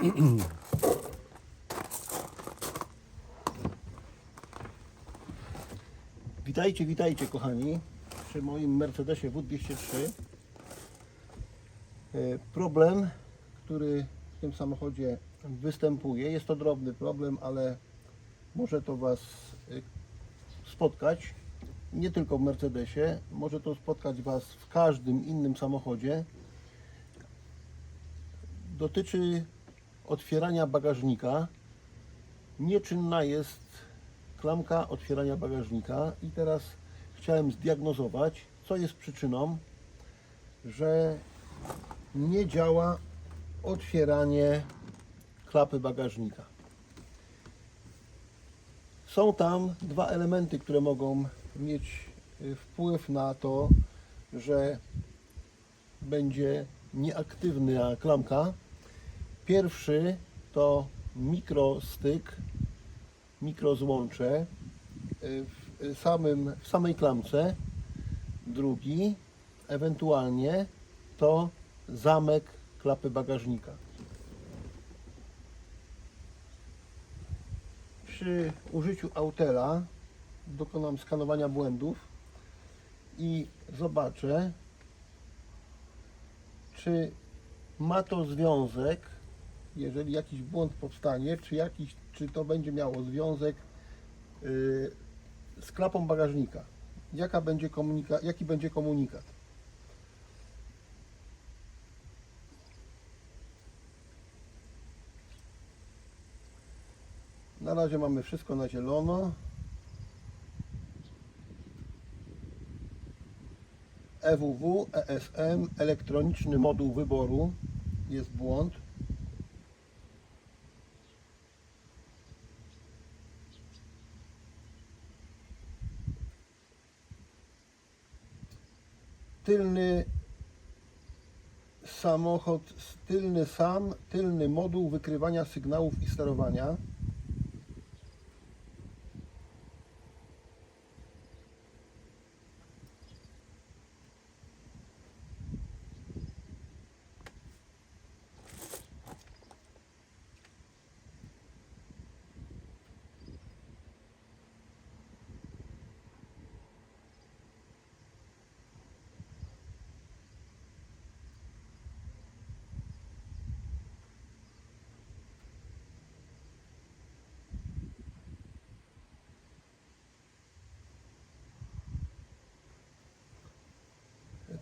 Witajcie, witajcie kochani przy moim Mercedesie W203. E, Problem, który w tym samochodzie występuje, jest to drobny problem, ale może to Was e, spotkać nie tylko w Mercedesie, może to spotkać Was w każdym innym samochodzie. Dotyczy otwierania bagażnika. Nieczynna jest klamka otwierania bagażnika i teraz chciałem zdiagnozować, co jest przyczyną, że nie działa otwieranie klapy bagażnika. Są tam dwa elementy, które mogą mieć y, wpływ na to, że będzie nieaktywna klamka. Pierwszy to mikrostyk, mikrozłącze y, w, samym, w samej klamce. Drugi, ewentualnie, to zamek klapy bagażnika. Przy użyciu Autela dokonam skanowania błędów i zobaczę, czy ma to związek, jeżeli jakiś błąd powstanie, czy, jakiś, czy to będzie miało związek yy, z klapą bagażnika. Jaka będzie komunika, jaki będzie komunikat? Na razie mamy wszystko na zielono. EWW, ESM, elektroniczny moduł wyboru. Jest błąd. Tylny samochód, tylny sam, tylny moduł wykrywania sygnałów i sterowania.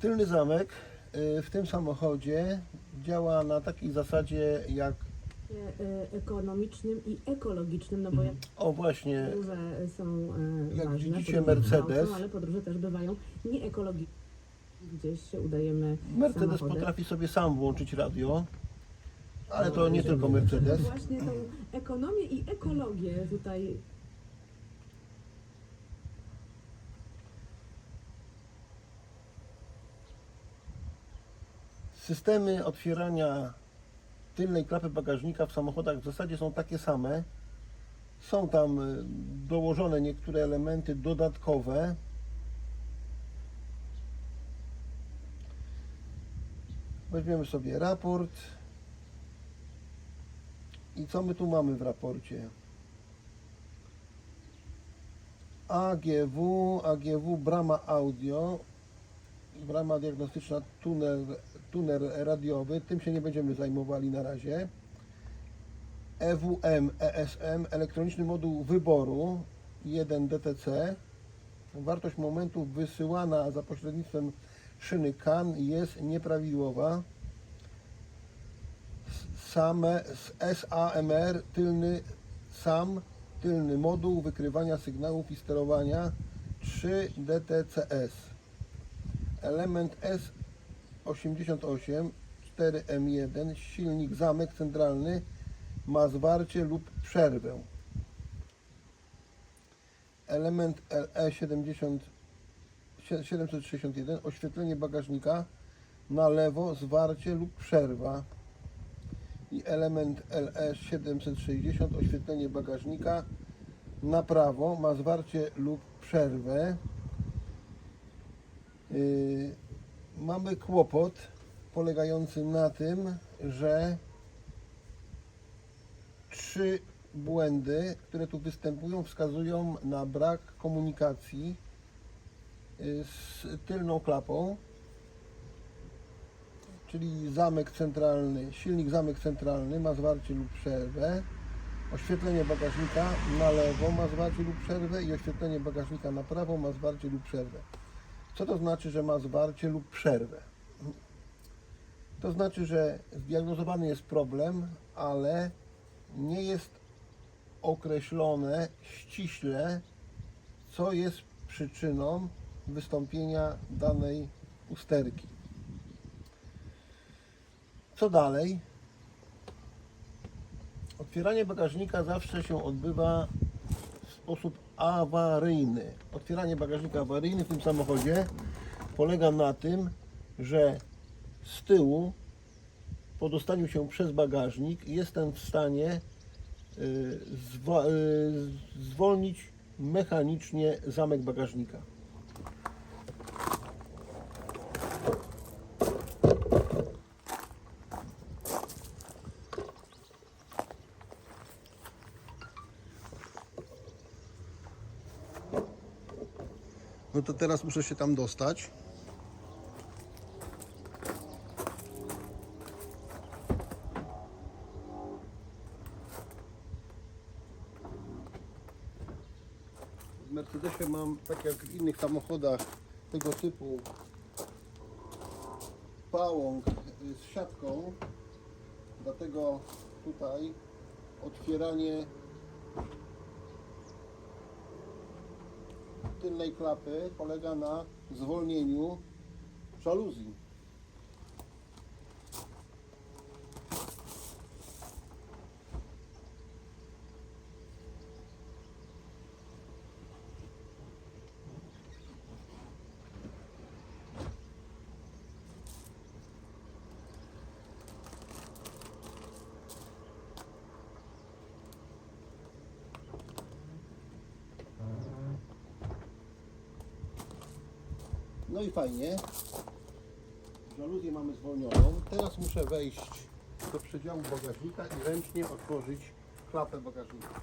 Tylny zamek y, w tym samochodzie działa na takiej zasadzie jak, e, ekonomicznym i ekologicznym, no bo jak o właśnie, podróże są e, Jak ważne, widzicie, Mercedes. autem, ale podróże też bywają nieekologiczne. Gdzieś się udajemy Mercedes samochodem. potrafi sobie sam włączyć radio, ale to nie tylko Mercedes. Właśnie tą ekonomię i ekologię tutaj Systemy otwierania tylnej klapy bagażnika w samochodach w zasadzie są takie same. Są tam y, dołożone niektóre elementy dodatkowe. Weźmiemy sobie raport. I co my tu mamy w raporcie? AGW, AGW brama audio, brama diagnostyczna tunel, tunel radiowy, tym się nie będziemy zajmowali na razie. EWM, ESM, elektroniczny moduł wyboru 1 DTC. Wartość momentów wysyłana za pośrednictwem szyny CAN jest nieprawidłowa. Same SAMR, tylny SAM, tylny moduł wykrywania sygnałów i sterowania 3 DTCS. Element S88 4M1, silnik zamek centralny ma zwarcie lub przerwę. Element LE70 761, oświetlenie bagażnika na lewo, zwarcie lub przerwa. I element LE760, oświetlenie bagażnika na prawo, ma zwarcie lub przerwę. Yy, mamy kłopot polegający na tym, że trzy błędy, które tu występują, wskazują na brak komunikacji y, z tylną klapą, czyli zamek centralny, silnik zamek centralny ma zwarcie lub przerwę, oświetlenie bagażnika na lewo ma zwarcie lub przerwę i oświetlenie bagażnika na prawo ma zwarcie lub przerwę. Co to znaczy, że ma zwarcie lub przerwę? To znaczy, że zdiagnozowany jest problem, ale nie jest określone ściśle, co jest przyczyną wystąpienia danej usterki. Co dalej? Otwieranie bagażnika zawsze się odbywa sposób awaryjny. Otwieranie bagażnika awaryjny w tym samochodzie polega na tym, że z tyłu po dostaniu się przez bagażnik jestem w stanie y, y, zwolnić mechanicznie zamek bagażnika. To teraz muszę się tam dostać. W Mercedesie mam, tak jak w innych samochodach tego typu, pałąk y, z siatką. Dlatego tutaj otwieranie tylnej klapy polega na zwolnieniu żaluzji. No i fajnie. Żaluzję mamy zwolnioną. Teraz muszę wejść do przedziału bagażnika i ręcznie otworzyć klapę bagażnika.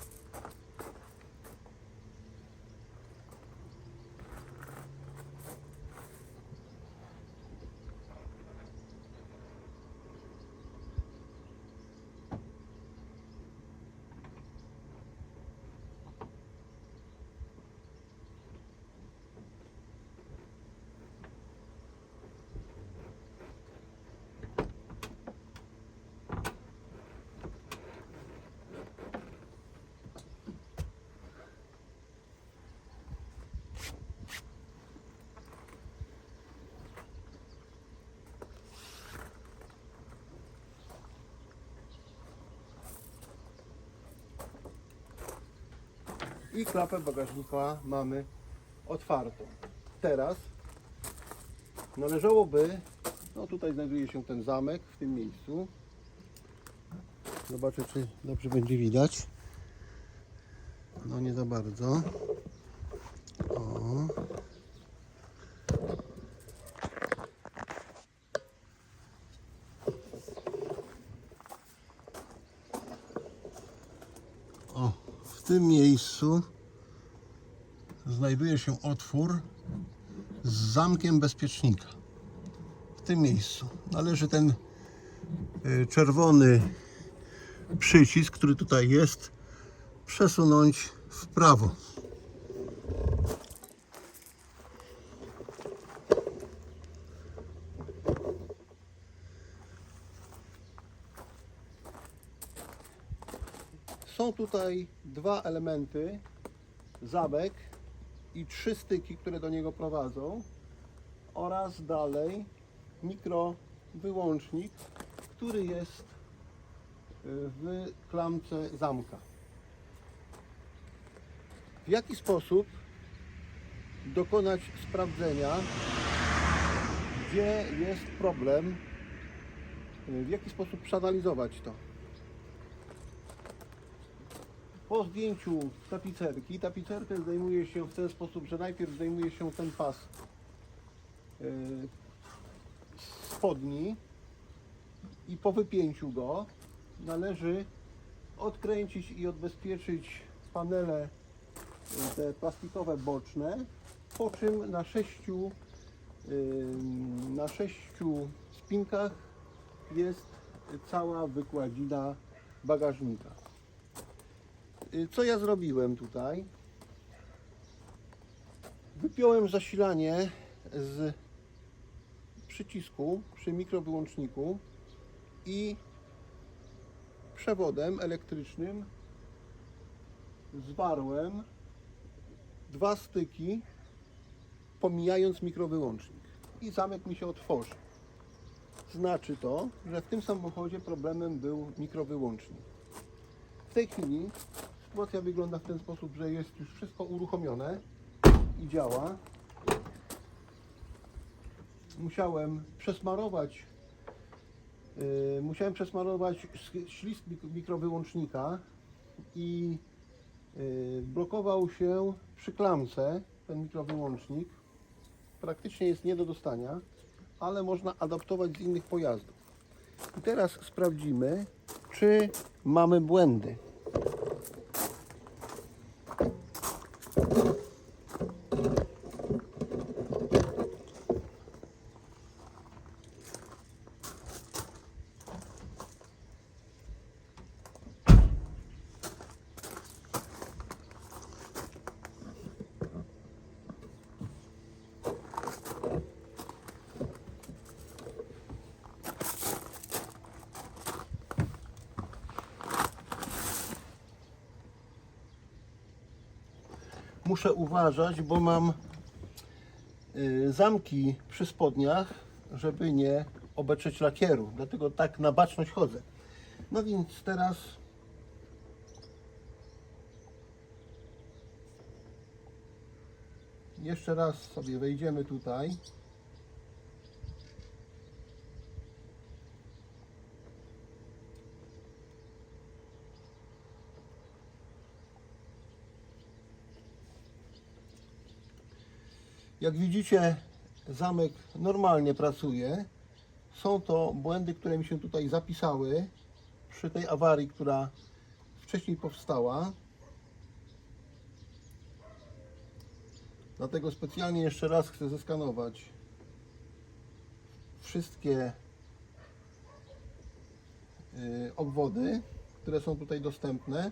I klapę bagażnika mamy otwartą. Teraz należałoby, no tutaj znajduje się ten zamek w tym miejscu. Zobaczę, czy dobrze będzie widać. No nie za bardzo. O. tym miejscu znajduje się otwór z zamkiem bezpiecznika. W tym miejscu należy ten y, czerwony przycisk, który tutaj jest, przesunąć w prawo. Są tutaj dwa elementy, zamek i trzy styki, które do niego prowadzą oraz dalej mikrowyłącznik, który jest y, w klamce zamka. W jaki sposób dokonać sprawdzenia, gdzie jest problem, y, w jaki sposób przeanalizować to? Po zdjęciu tapicerki, tapicerkę zdejmuje się w ten sposób, że najpierw zdejmuje się ten pas yy, spodni i po wypięciu go należy odkręcić i odbezpieczyć panele y, te plastikowe boczne, po czym na sześciu, ym, na sześciu spinkach jest cała wykładzina bagażnika. Y, Co ja zrobiłem tutaj? Wypiąłem zasilanie z przycisku przy mikrowyłączniku i przewodem elektrycznym zwarłem dwa styki, pomijając mikrowyłącznik. I zamek mi się otworzy. Znaczy to, że w tym samochodzie problemem był mikrowyłącznik. W tej chwili sytuacja wygląda w ten sposób, że jest już wszystko uruchomione i działa. Musiałem przesmarować Yy, musiałem przesmarować ślizg mik- mikrowyłącznika i yy, blokował się przy klamce ten mikrowyłącznik. Praktycznie jest nie do dostania, ale można adaptować z innych pojazdów. I teraz sprawdzimy, czy mamy błędy. Muszę uważać, bo mam y, zamki przy spodniach, żeby nie obetrzeć lakieru. Dlatego tak na baczność chodzę. No więc teraz jeszcze raz sobie wejdziemy tutaj. Jak widzicie, zamek normalnie pracuje. Są to błędy, które mi się tutaj zapisały przy tej awarii, która wcześniej powstała. Dlatego specjalnie jeszcze raz chcę zeskanować wszystkie y, obwody, które są tutaj dostępne.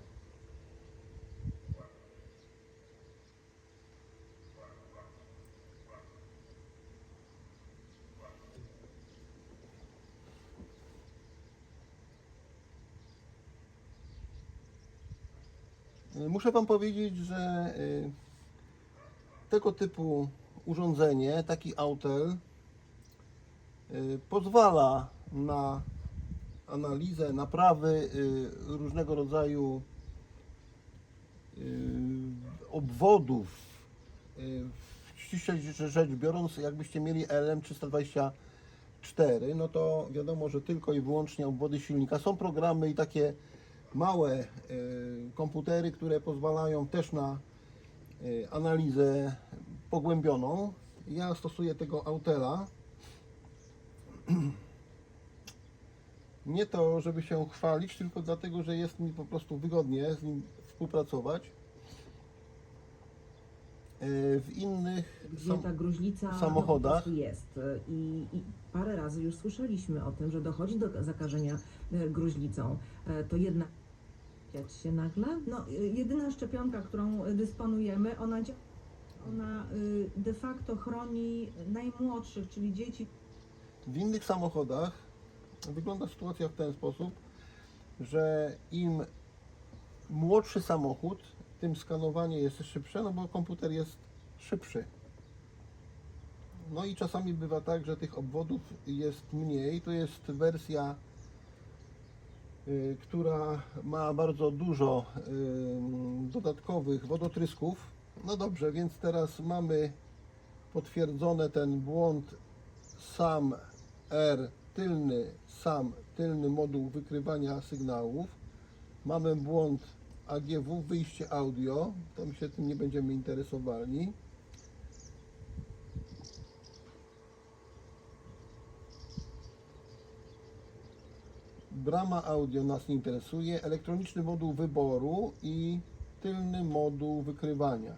Muszę Wam powiedzieć, że y, tego typu urządzenie, taki autel, y, pozwala na analizę, naprawy y, różnego rodzaju obwodów. Ściśle rzecz biorąc, jakbyście mieli LM324, no to wiadomo, że tylko i wyłącznie obwody silnika. Są programy i takie małe y, komputery, które pozwalają też na y, analizę pogłębioną. Ja stosuję tego Autela. Nie to, żeby się chwalić, tylko dlatego, że jest mi po prostu wygodnie z nim współpracować. Y, W innych Gdzie ta gruźlica samochodach. Jest. I, I parę razy już słyszeliśmy o tym, że dochodzi do zakażenia e, gruźlicą. E, To jednak się nagle? No, jedyna szczepionka, którą dysponujemy, ona, ona y, de facto chroni najmłodszych, czyli dzieci W innych samochodach wygląda sytuacja w ten sposób, że im młodszy samochód, tym skanowanie jest szybsze, no bo komputer jest szybszy. No i czasami bywa tak, że tych obwodów jest mniej. To jest wersja, która ma bardzo dużo y, dodatkowych wodotrysków. No dobrze, więc teraz mamy potwierdzone ten błąd sam R tylny, sam tylny moduł wykrywania sygnałów. Mamy błąd AGW, wyjście audio, to my się tym nie będziemy interesowali. Brama audio nas nie interesuje, elektroniczny moduł wyboru i tylny moduł wykrywania.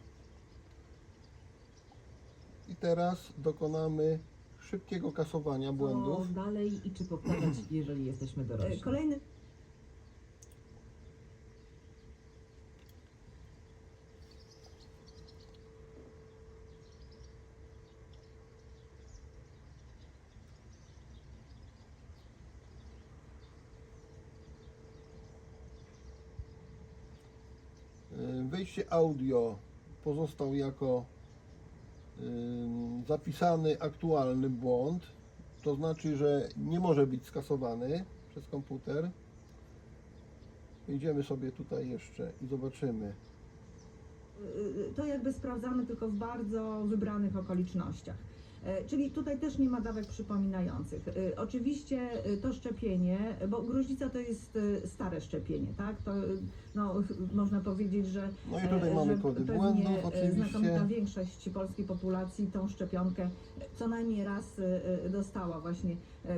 I teraz dokonamy szybkiego kasowania błędów. Co dalej i czy powtarzać, jeżeli jesteśmy E, dorośli? Kolejny Y, Wejście audio pozostał jako y, zapisany aktualny błąd. To znaczy, że nie może być skasowany przez komputer. Wejdziemy sobie tutaj jeszcze i zobaczymy. y, to jakby sprawdzamy tylko w bardzo wybranych okolicznościach. E, Czyli tutaj też nie ma dawek przypominających. E, Oczywiście e, to szczepienie, bo gruźlica to jest stare szczepienie, tak? To no, można powiedzieć, że No i tutaj mamy kody pewnie, błędów e, Znakomita oczywiście. większość polskiej populacji tą szczepionkę co najmniej raz dostała właśnie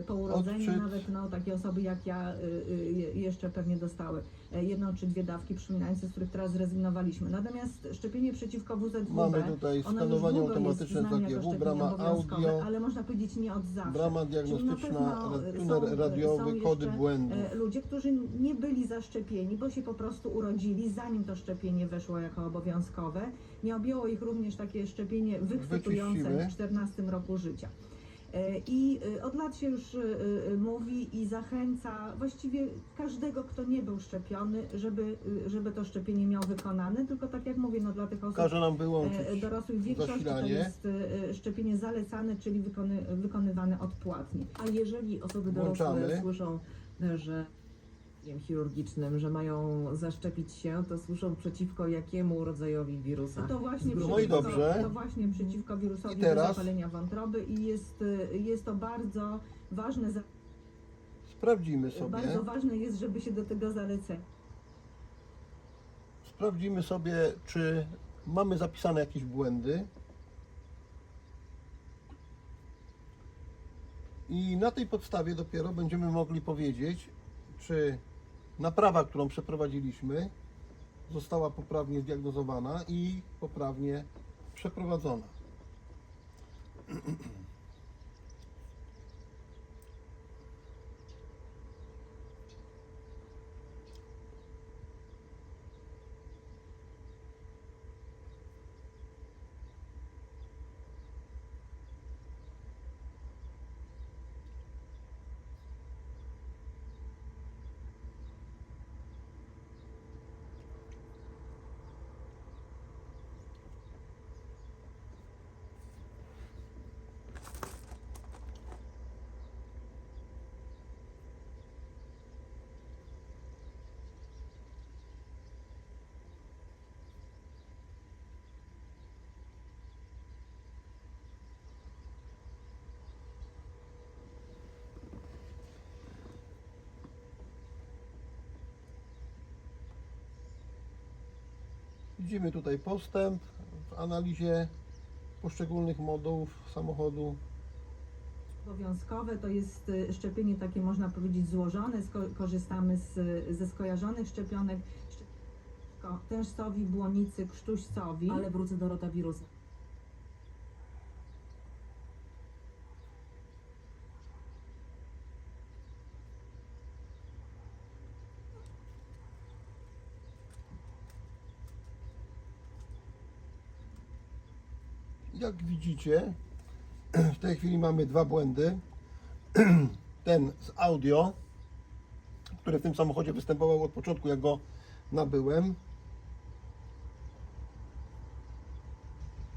po urodzeniu, Odczyt. nawet no, takie osoby jak ja e, e, je- jeszcze pewnie dostały e, jedną czy dwie dawki przypominające, z których teraz zrezygnowaliśmy. Natomiast szczepienie przeciwko WZWB, Mamy tutaj skanowanie automatyczne zabiegu, szczepienie brama audio, ale można powiedzieć nie od zawsze. brama diagnostyczna, e, tuner radiowy, są kody. E, Ludzie, którzy nie byli zaszczepieni, bo się po prostu urodzili, zanim to szczepienie weszło jako obowiązkowe. Nie objęło ich również takie szczepienie wychwytujące Wyczyścimy. w 14 roku życia. E, I e, od lat się już e, mówi i zachęca właściwie każdego, kto nie był szczepiony, żeby, żeby to szczepienie miał wykonane. Tylko tak jak mówię, no dla tych osób Każe nam wyłączyć dorosłych większości to jest szczepienie zalecane, czyli wykony, wykonywane odpłatnie. A jeżeli osoby dorosłe Włączamy. słyszą, że wiem, chirurgicznym, że mają zaszczepić się, to słyszą przeciwko jakiemu rodzajowi wirusa? To właśnie, No i przeciwko, dobrze. to właśnie przeciwko wirusowi I teraz? zapalenia wątroby i jest, jest to bardzo ważne, za- Sprawdzimy sobie. bardzo ważne jest, żeby się do tego zalecenia. Sprawdzimy sobie, czy mamy zapisane jakieś błędy. I na tej podstawie dopiero będziemy mogli powiedzieć, czy naprawa, którą przeprowadziliśmy, została poprawnie zdiagnozowana i poprawnie przeprowadzona. Widzimy tutaj postęp w analizie poszczególnych modułów samochodu. Obowiązkowe to jest y, szczepienie takie, można powiedzieć, złożone. Sko- korzystamy z, ze skojarzonych szczepionek. Tężcowi, błonicy, krztuścowi. Ale wrócę do rotawirusa. Jak widzicie, w tej chwili mamy dwa błędy. Ten z audio, który w tym samochodzie występował od początku, jak go nabyłem.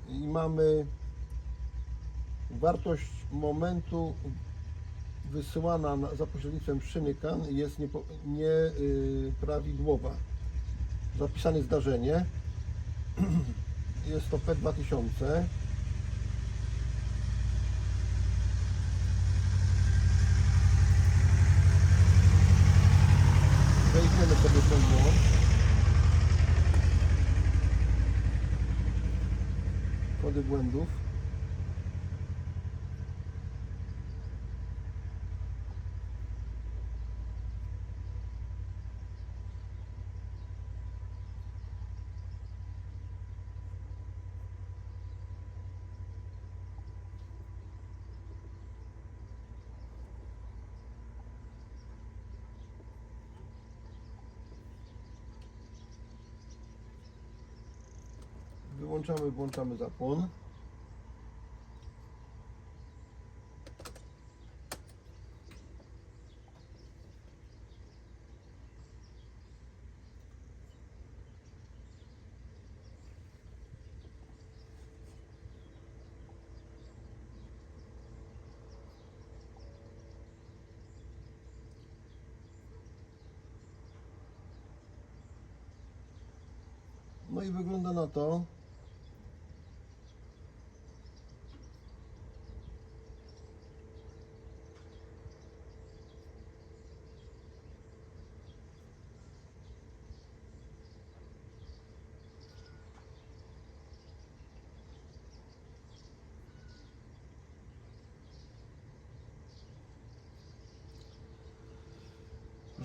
I mamy wartość momentu wysyłana na, za pośrednictwem szyny CAN jest nieprawidłowa. Zapisane zdarzenie. Jest to P2000. Weźmiemy sobie ten błąd. Kody błędów. Wyłączamy, włączamy zapłon. No i wygląda na to,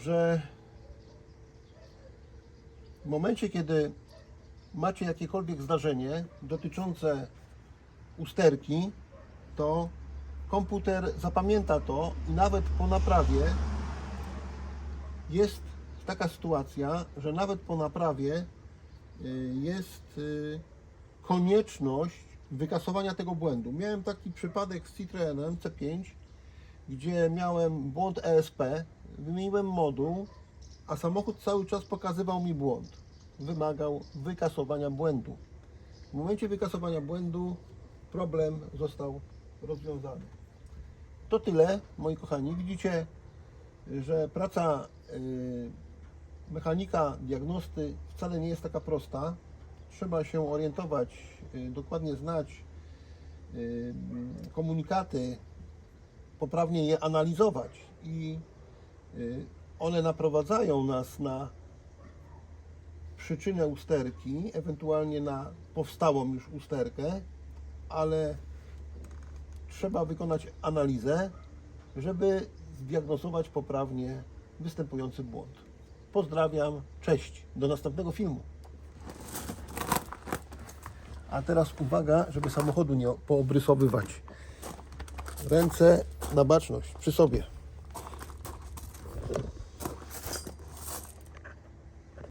że w momencie, kiedy macie jakiekolwiek zdarzenie dotyczące usterki, to komputer zapamięta to i nawet po naprawie jest taka sytuacja, że nawet po naprawie y, jest y, konieczność wykasowania tego błędu. Miałem taki przypadek z Citroenem C5, gdzie miałem błąd ESP, wymieniłem moduł, a samochód cały czas pokazywał mi błąd. Wymagał wykasowania błędu. W momencie wykasowania błędu problem został rozwiązany. To tyle, moi kochani. Widzicie, że praca y, mechanika, diagnosty wcale nie jest taka prosta. Trzeba się orientować, y, dokładnie znać y, komunikaty, poprawnie je analizować i one naprowadzają nas na przyczynę usterki, ewentualnie na powstałą już usterkę, ale trzeba wykonać analizę, żeby zdiagnozować poprawnie występujący błąd. Pozdrawiam, cześć, do następnego filmu. A teraz uwaga, żeby samochodu nie poobrysowywać. Ręce na baczność, przy sobie.